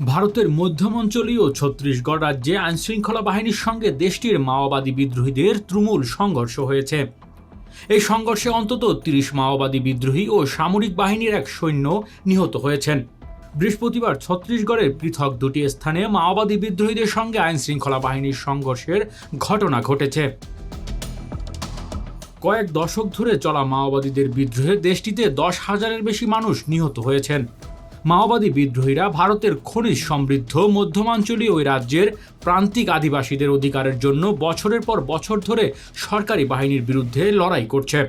ভারতের মধ্যমাঞ্চলীয় ছত্তিশগড় রাজ্যে আইনশৃঙ্খলা বাহিনীর সঙ্গে দেশটির মাওবাদী বিদ্রোহীদের তুমুল সংঘর্ষ হয়েছে। এই সংঘর্ষে অন্তত তিরিশ মাওবাদী বিদ্রোহী ও সামরিক বাহিনীর এক সৈন্য নিহত হয়েছেন। বৃহস্পতিবার ছত্তিশগড়ের পৃথক দুটি স্থানে মাওবাদী বিদ্রোহীদের সঙ্গে আইনশৃঙ্খলা বাহিনীর সংঘর্ষের ঘটনা ঘটেছে। কয়েক দশক ধরে চলা মাওবাদীদের বিদ্রোহে দেশটিতে দশ হাজারের বেশি মানুষ নিহত হয়েছেন। মাওবাদী বিদ্রোহীরা ভারতের খনিজ সমৃদ্ধ মধ্যমাঞ্চলীয় ওই রাজ্যের প্রান্তিক আদিবাসীদের অধিকারের জন্য বছরের পর বছর ধরে সরকারি বাহিনীর বিরুদ্ধে লড়াই করছে।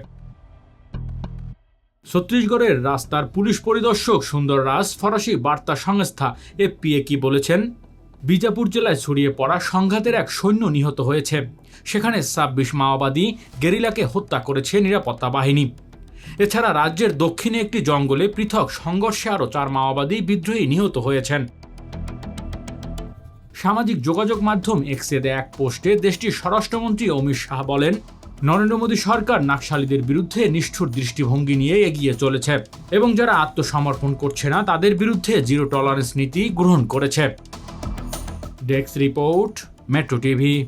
ছত্তিশগড়ের রাস্তার পুলিশ পরিদর্শক সুন্দর রাজ ফরাসি বার্তা সংস্থা এফপিএ কি বলেছেন? বিজাপুর জেলায় ছড়িয়ে পড়া সংঘাতের এক সৈন্য নিহত হয়েছে। সেখানে ছাব্বিশ মাওবাদী গেরিলাকে হত্যা করেছে নিরাপত্তা বাহিনী। এছাড়া রাজ্যের দক্ষিণে একটি জঙ্গলে পৃথক সংঘর্ষে আরও চার মাওবাদী বিদ্রোহী নিহত হয়েছেন। সামাজিক যোগাযোগ মাধ্যম এক্সে এক পোস্টে দেশটির স্বরাষ্ট্রমন্ত্রী অমিত শাহ বলেন, নরেন্দ্র মোদী সরকার নাকশালীদের বিরুদ্ধে নিষ্ঠুর দৃষ্টিভঙ্গি নিয়ে এগিয়ে চলেছে এবং যারা আত্মসমর্পণ করছে না, তাদের বিরুদ্ধে জিরো টলারেন্স নীতি গ্রহণ করেছে। Desk report, metro TV.